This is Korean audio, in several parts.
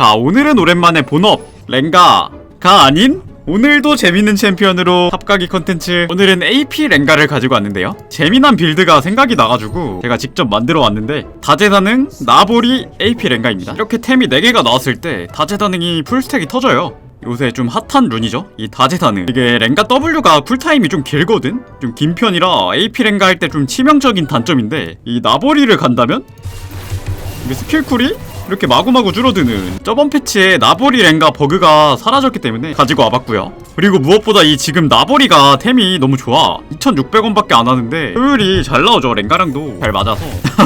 자 오늘은 오랜만에 본업. 랭가가 아닌 오늘도 재밌는 챔피언으로 합가기 컨텐츠. 오늘은 AP 랭가를 가지고 왔는데요. 재미난 빌드가 생각이 나가지고 제가 직접 만들어 왔는데 다재다능 나보리 AP 랭가입니다. 이렇게 템이 4개가 나왔을 때 다재다능이 풀스택이 터져요. 요새 좀 핫한 룬이죠? 이 다재다능. 이게 랭가 W가 쿨타임이 좀 길거든? 좀 긴 편이라 AP 랭가 할 때 좀 치명적인 단점인데 이 나보리를 간다면? 이게 스킬 쿨이 이렇게 마구마구 줄어드는 저번 패치에 나보리 랭가 버그가 사라졌기 때문에 가지고 와봤고요. 그리고 무엇보다 이 지금 나보리가 템이 너무 좋아. 2600원밖에 안 하는데 효율이 잘 나오죠 랭가랑도. 잘 맞아서.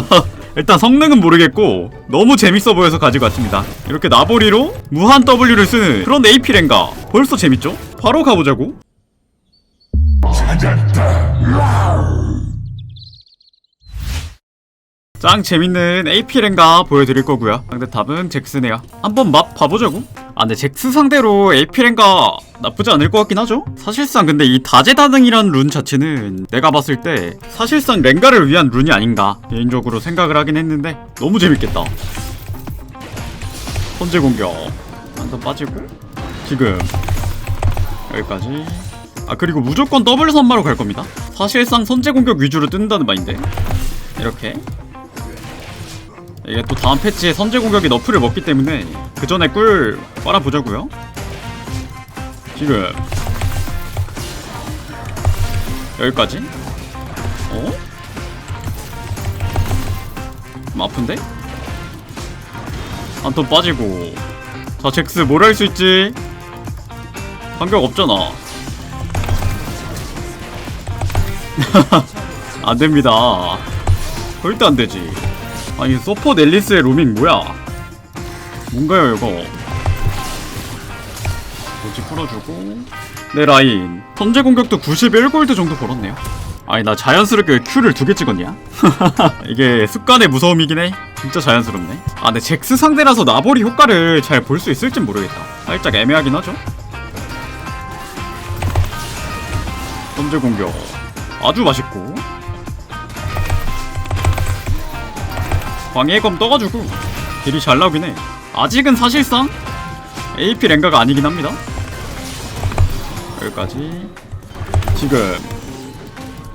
일단 성능은 모르겠고 너무 재밌어 보여서 가지고 왔습니다. 이렇게 나보리로 무한 W를 쓰는 그런 AP 랭가. 벌써 재밌죠? 바로 가보자고 짱 재밌는 AP 랭가 보여드릴 거고요. 상대 답은 잭스네요. 한번 맛 봐보자고. 아 근데 잭스 상대로 AP 랭가 나쁘지 않을 것 같긴 하죠. 사실상 근데 이 다재다능이란 룬 자체는 내가 봤을 때 사실상 랭가를 위한 룬이 아닌가 개인적으로 생각을 하긴 했는데 너무 재밌겠다. 선제 공격 한번 빠지고 지금 여기까지. 아 그리고 무조건 더블 선마로 갈 겁니다. 사실상 선제 공격 위주로 뜬다는 마인드. 이렇게 이게 또 다음 패치에 선제 공격이 너프를 먹기 때문에 그 전에 꿀 빨아보자고요. 지금 여기까지. 어? 좀 아픈데? 한턴 빠지고. 자 잭스 뭘 할 수 있지? 반격 없잖아. 안 됩니다. 절대 안 되지. 아니 서포 넬리스의 로밍 뭐야? 뭔가요 이거? 뭐지 풀어주고 내 라인 선제 공격도 91골드 정도 벌었네요. 아니 나 자연스럽게 왜 Q를 두 개 찍었냐? 이게 습관의 무서움이긴 해. 진짜 자연스럽네. 아 근데 잭스 상대라서 나보리 효과를 잘 볼 수 있을진 모르겠다. 살짝 애매하긴 하죠. 선제 공격 아주 맛있고 광해검 떠가지고 딜이 잘 나오긴 해. 아직은 사실상 AP 랭가가 아니긴 합니다. 여기까지. 지금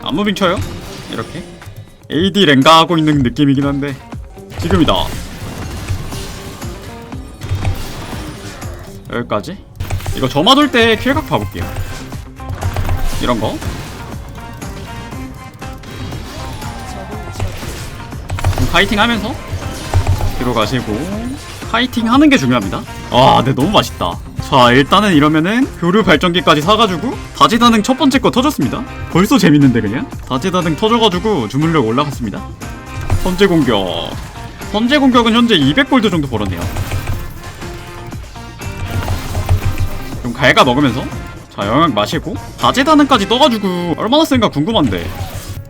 안무빙 쳐요? 이렇게. AD 랭가 하고 있는 느낌이긴 한데 지금이다. 여기까지. 이거 점화 돌때 킬각 봐볼게요. 이런 거. 파이팅 하면서 뒤로 가시고 파이팅 하는 게 중요합니다. 아, 근데 너무 맛있다. 자, 일단은 이러면은 교류 발전기까지 사가지고 다재다능 첫 번째 거 터졌습니다. 벌써 재밌는데 그냥 다재다능 터져가지고 주물력 올라갔습니다. 선제 공격. 선제 공격은 현재 200골드 정도 벌었네요. 좀 갈가 먹으면서 자 영양 마시고 다재다능까지 떠가지고 얼마나 센가 궁금한데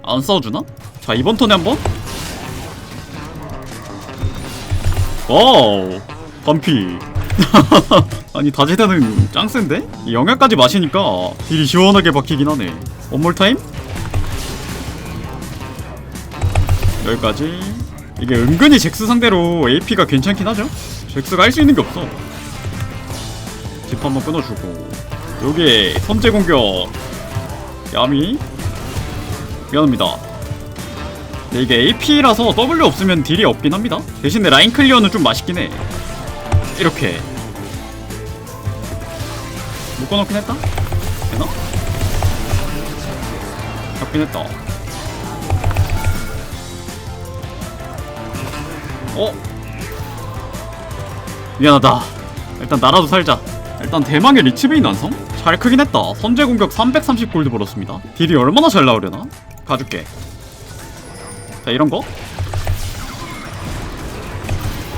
안 싸워주나? 자 이번 턴에 한번 와우 반피. 아니 다재다는 짱센데? 이 영양까지 마시니까 딜이 시원하게 박히긴 하네. 원몰 타임? 여기까지. 이게 은근히 잭스 상대로 AP가 괜찮긴 하죠? 잭스가 할 수 있는 게 없어. 집 한번 끊어주고. 여기에 선제 공격. 야미. 미안합니다 네, 이게 AP라서 W 없으면 딜이 없긴 합니다. 대신에 라인 클리어는 좀 맛있긴 해. 이렇게. 묶어놓긴 했다? 되나? 잡긴 했다. 어? 미안하다. 일단 나라도 살자. 일단 대망의 리치베인 완성? 잘 크긴 했다. 선제 공격 330골드 벌었습니다. 딜이 얼마나 잘 나오려나? 가줄게. 자 이런 거?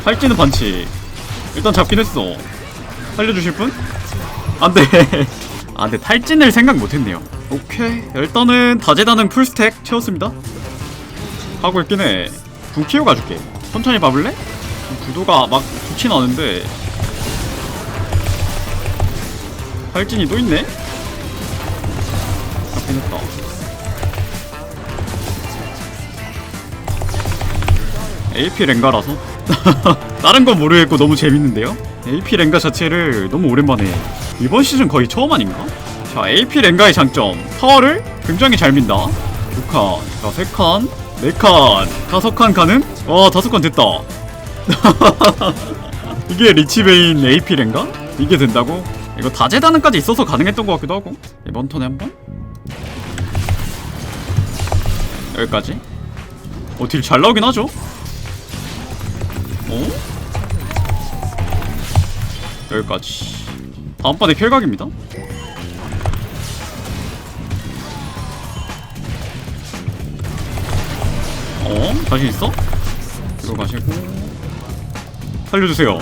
살찌는 반치 일단 잡긴 했어. 살려주실 분? 안돼. 아 근데 탈진을 생각 못했네요. 오케이. 일단은 다재다능 풀스택 채웠습니다. 하고 있긴 해. 궁키워 가줄게. 천천히 봐볼래? 구도가 막 좋진 않은데. 탈진이 또 있네? 잡긴 했다 AP 랭가라서 다른 건 모르겠고 너무 재밌는데요? AP 랭가 자체를 너무 오랜만에 이번 시즌 거의 처음 아닌가? 자 AP 랭가의 장점 타워를 굉장히 잘 민다 두 칸, 자, 세 칸, 네 칸, 다섯 칸 가는? 와 다섯 칸 됐다 이게 리치베인 AP 랭가? 이게 된다고? 이거 다재다능까지 있어서 가능했던 것 같기도 하고 이번 턴에 한번 여기까지 어딜 잘 나오긴 하죠 어? 여기까지. 다음번에 킬각입니다. 어? 자신 있어? 이거 가시고. 살려주세요.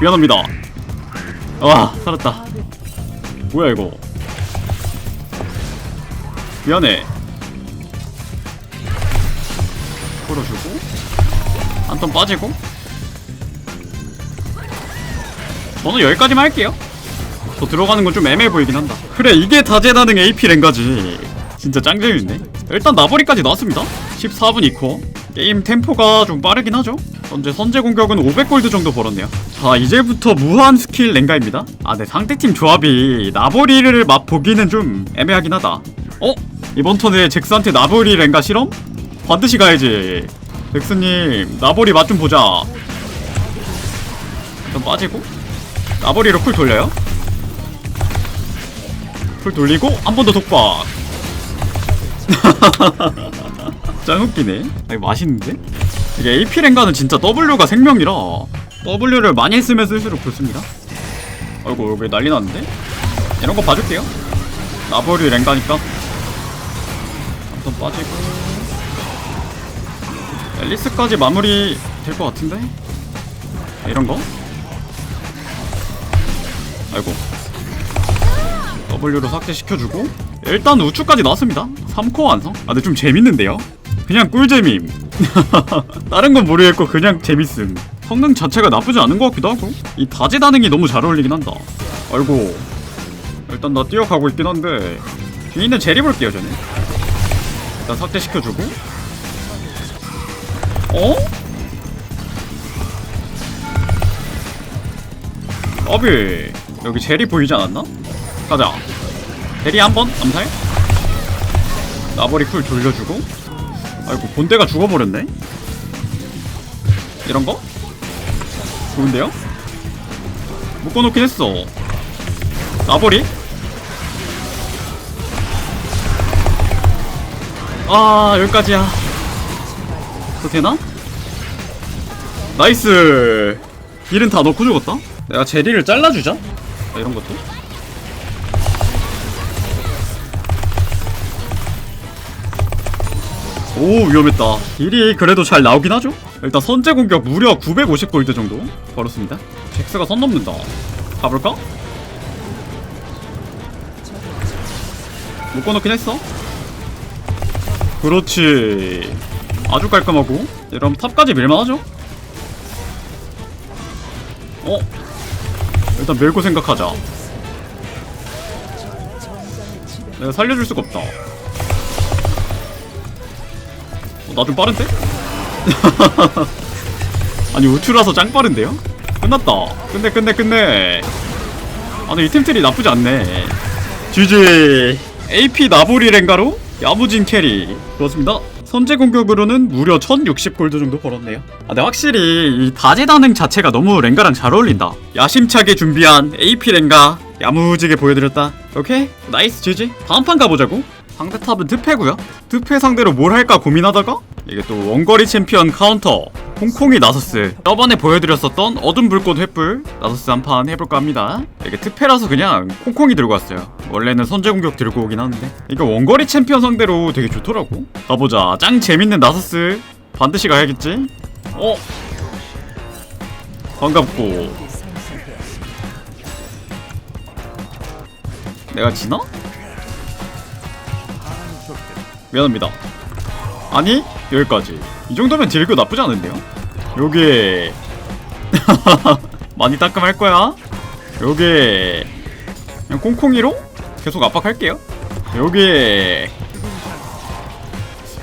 미안합니다. 와 살았다. 뭐야 이거? 미안해. 풀어주고 한턴 빠지고. 저는 여기까지만 할게요. 더 들어가는 건 좀 애매해 보이긴 한다. 그래 이게 다재다능 AP 랭가지. 진짜 짱 재밌네. 일단 나버리까지 나왔습니다. 14분 2코 게임 템포가 좀 빠르긴 하죠. 현재 선제 공격은 500골드 정도 벌었네요. 자 이제부터 무한 스킬 랭가입니다. 아네 상대팀 조합이 나버리를 맛보기는 좀 애매하긴 하다. 어? 이번 턴에 잭스한테 나버리 랭가 실험? 반드시 가야지 잭스님 나버리 맛 좀 보자. 일단 빠지고. 나버리로 쿨 돌려요? 쿨 돌리고 한 번 더 독박. 짱 웃기네. 아, 이거 맛있는데? 이게 AP 랭가는 진짜 W가 생명이라 W를 많이 쓰면 쓸수록 좋습니다. 아이고 여기 난리 났는데? 이런 거 봐줄게요. 나버리 랭가니까. 한번 빠지고 앨리스까지 마무리 될 것 같은데? 이런 거? 아이고. W로 삭제시켜주고 일단 우측까지 나왔습니다. 3코어 완성. 아 근데 좀 재밌는데요? 그냥 꿀재밈 다른 건 모르겠고 그냥 재밌음. 성능 자체가 나쁘지 않은 것 같기도 하고 이 다재다능이 너무 잘 어울리긴 한다. 아이고. 일단 나 뛰어가고 있긴 한데 뒤에 있는 제리 볼게요 저는 일단 삭제시켜주고 어? 어비 여기 제리 보이지 않았나? 가자 제리 한번 암살 나버리 쿨 돌려주고 아이고 본대가 죽어버렸네 이런거? 좋은데요? 묶어놓긴 했어 나버리? 아 여기까지야 더 되나? 나이스. 딜은 다 넣고 죽었다? 내가 제리를 잘라주자. 자, 이런 것도? 오 위험했다. 딜이 그래도 잘 나오긴 하죠? 일단 선제 공격 무려 950골드 정도 벌었습니다. 잭스가 선 넘는다. 가볼까? 묶어놓긴 했어. 그렇지 아주 깔끔하고. 이러면 탑까지 밀만하죠? 어? 일단 밀고 생각하자. 내가 살려줄 수가 없다. 어, 나좀 빠른데? 아니 우추라서 짱 빠른데요? 끝났다. 끝내 끝내 끝내. 아니 이템트리 나쁘지 않네. GG AP 나보리 랭가로? 야무진 캐리. 그렇습니다 선제 공격으로는 무려 1060골드 정도 벌었네요. 아 근데 확실히 이 다재다능 자체가 너무 랭가랑 잘 어울린다. 야심차게 준비한 AP 랭가 야무지게 보여드렸다. 오케이? 나이스 GG 다음 판 가보자고 상대 탑은 트페고요. 트페 상대로 뭘 할까 고민하다가 이게 또 원거리 챔피언 카운터. 콩콩이 나서스. 저번에 보여드렸었던 어둠 불꽃 횃불 나서스 한 판 해볼까 합니다. 이게 특패라서 그냥 콩콩이 들고 왔어요. 원래는 선제 공격 들고 오긴 하는데. 이거 원거리 챔피언 상대로 되게 좋더라고. 가보자. 짱 재밌는 나서스. 반드시 가야겠지? 어? 반갑고. 내가 지나? 미안합니다. 아니 여기까지. 이 정도면 딜교 나쁘지 않은데요? 요게 많이 따끔할 거야? 요게 그냥 콩콩이로 계속 압박할게요? 요게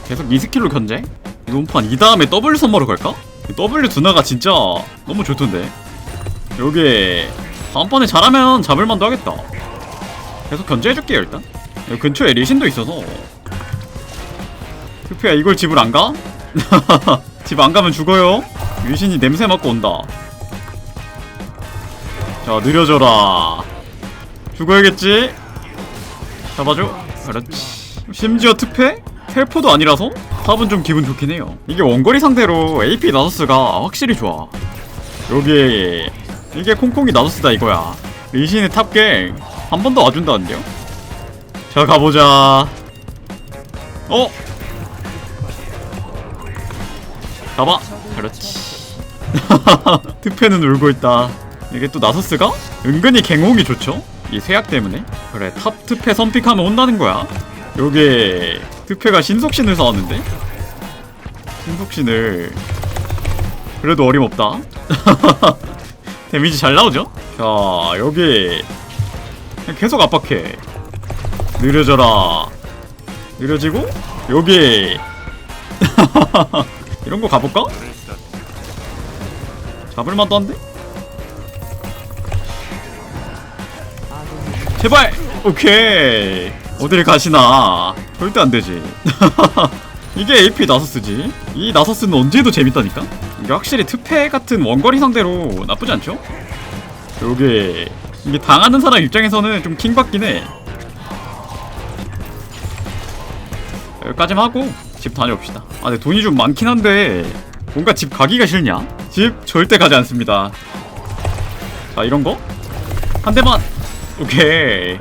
계속 미스킬로 견제? 이번 판 이 다음에 W 선머로 갈까? W 두나가 진짜 너무 좋던데. 여기 다음번에 잘하면 잡을만도 하겠다. 계속 견제해줄게요 일단. 여기 근처에 리신도 있어서 투표야 이걸 집을 안 가? 집 안 가면 죽어요? 리신이 냄새 맡고 온다. 자 느려져라. 죽어야겠지? 잡아줘. 그렇지. 심지어 특패? 텔포도 아니라서? 탑은 좀 기분 좋긴 해요. 이게 원거리 상대로 AP 나서스가 확실히 좋아. 여기 이게 콩콩이 나서스다 이거야. 리신의 탑갱 한 번 더 와준다는데요? 자 가보자. 어? 잡아 그렇지. 특패는 울고 있다. 이게 또 나서스가? 은근히 갱홍이 좋죠? 이 쇠약 때문에. 그래 탑 특패 선픽하면 온다는 거야. 여기 특패가 신속신을 사왔는데? 신속신을. 그래도 어림없다. 데미지 잘 나오죠? 자 여기 계속 압박해. 느려져라. 느려지고 여기 이런 거 가볼까? 잡을 만도 한데? 제발! 오케이 어딜 가시나 절대 안 되지 이게 AP 나서스지 이 나서스는 언제 해도 재밌다니까 이게 확실히 특패 같은 원거리 상대로 나쁘지 않죠? 요게 이게 당하는 사람 입장에서는 좀 킹받긴 해 여기까지만 하고 집 다녀옵시다 아 근데 돈이 좀 많긴 한데 뭔가 집 가기가 싫냐? 집 절대 가지 않습니다 자 이런거? 한 대만 오케이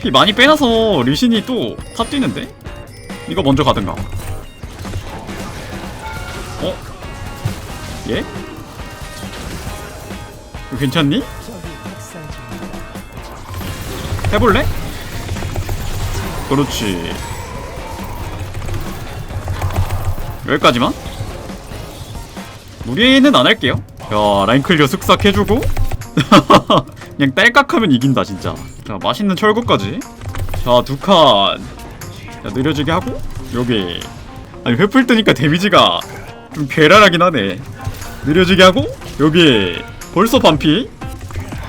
피 많이 빼놔서 리신이 또 탑 뛰는데? 이거 먼저 가든가 어? 예? 괜찮니? 해볼래? 그렇지 여기까지만? 무리는 안 할게요. 야 라인 클리어 쓱싹 해주고. 그냥 딸깍하면 이긴다 진짜. 자 맛있는 철거까지. 자 두칸. 자 느려지게 하고 여기. 아니 회풀 뜨니까 데미지가 좀 괴랄하긴 하네. 느려지게 하고 여기. 벌써 반피.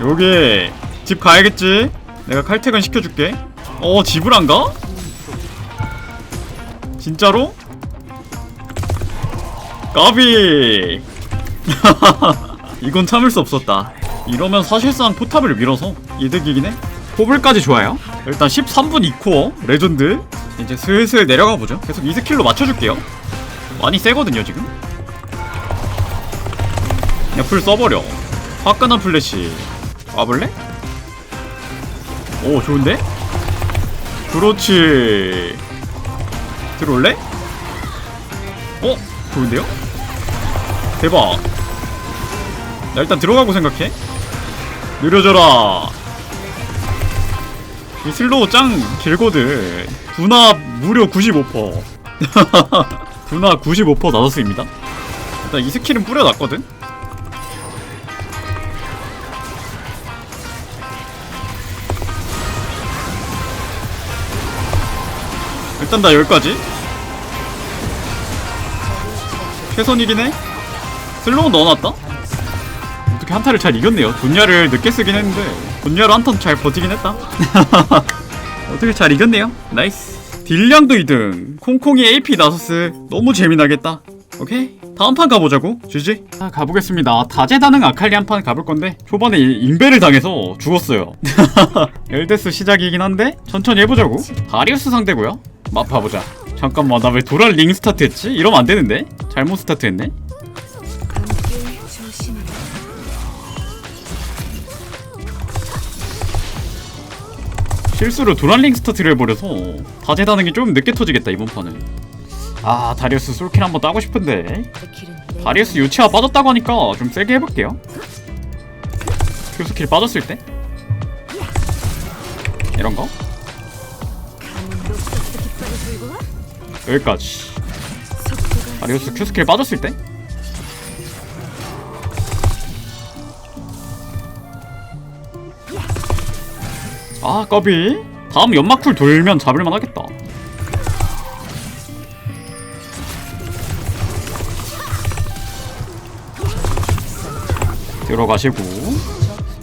여기. 집 가야겠지? 내가 칼퇴근 시켜줄게. 어 집을 안 가? 진짜로? 까비! 이건 참을 수 없었다. 이러면 사실상 포탑을 밀어서 이득이긴 해. 포블까지 좋아요. 일단 13분 2코어 레전드. 이제 슬슬 내려가 보죠. 계속 이 스킬로 맞춰줄게요. 많이 세거든요 지금. 그냥 풀 써버려. 화끈한 플래시. 와볼래? 오 좋은데? 그렇지. 들어올래? 어? 좋은데요? 대박. 나 일단 들어가고 생각해. 느려져라. 이 슬로우 짱 길거든. 분합 무려 95% 분합 95% 나섰습니다. 일단 이 스킬은 뿌려놨거든. 일단 나 여기까지. 최선이긴 해 슬로우 넣어놨다? 어떻게 한타를 잘 이겼네요. 돈야를 늦게 쓰긴 했는데 돈야로 한 턴 잘 버티긴 했다. 어떻게 잘 이겼네요. 나이스. 딜량도 2등. 콩콩이 AP 나서스. 너무 재미나겠다. 오케이. 다음 판 가보자고. GG. 자 가보겠습니다. 다재다능 아칼리 한 판 가볼 건데 초반에 이- 인베를 당해서 죽었어요. 엘데스 시작이긴 한데 천천히 해보자고. 다리우스 상대고요. 맛 봐보자. 잠깐만 나 왜 도랄 링 스타트 했지? 이러면 안 되는데? 잘못 스타트 했네 실수로 도랄링 스타트를 해버려서 다재다능이 좀 늦게 터지겠다 이번 판은. 아 다리우스 솔킬 한번 따고 싶은데. 다리우스 유치아 빠졌다고 하니까 좀 세게 해볼게요. 큐 스킬 빠졌을 때? 들고 와. 여기까지. 다리우스 큐 스킬 빠졌을 때 아, 꺼비. 다음 연막쿨 돌면 잡을만 하겠다. 들어가시고.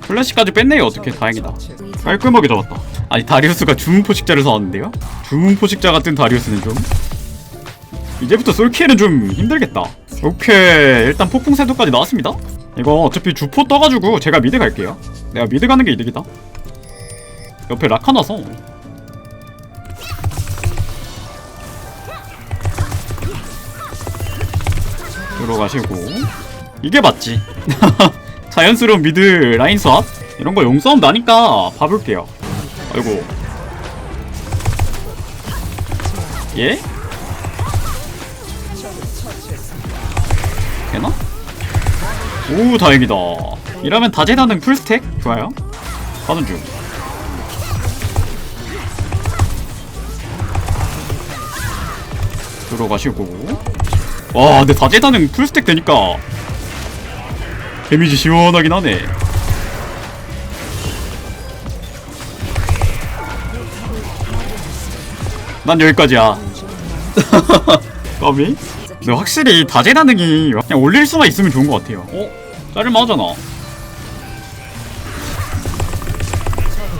플래시까지 뺐네요. 어떻게 다행이다. 깔끔하게 잡았다. 아니 다리우스가 주문 포식자를 사왔는데요? 주문 포식자 같은 다리우스는 좀. 이제부터 솔키에는 좀 힘들겠다. 오케이. 일단 폭풍 세도까지 나왔습니다. 이거 어차피 주포 떠가지고 제가 미드 갈게요. 내가 미드 가는 게 이득이다 옆에 라카 나서. 들어가시고. 이게 맞지. 자연스러운 미드 라인 수압 이런 거 용싸움 나니까 봐볼게요. 아이고. 예? 되나? 오 다행이다. 이러면 다재다능 풀스택? 좋아요. 가는 중 들어가시고. 와 근데 다재다능 풀스택 되니까 데미지 시원하긴 하네. 난 여기까지야. 까비? 근데 확실히 다재다능이 그냥 올릴 수만 있으면 좋은 것 같아요. 어? 자를만 하잖아.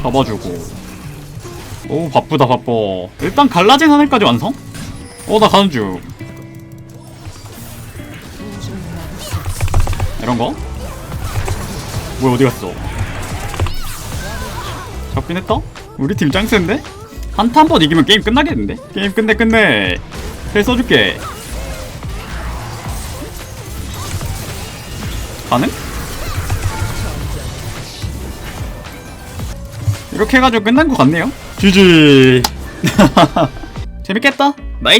잡아주고. 오 바쁘다 바빠. 일단 갈라진 하늘까지 완성? 어나 가는 중 이런 거? 뭐야 어디 갔어? 잡긴 했다? 우리 팀 짱센데? 한타 한 번 이기면 게임 끝나겠는데? 게임 끝내 끝내 헬 써줄게 가능? 이렇게 해가지고 끝난 것 같네요 GG 재밌겠다 나이스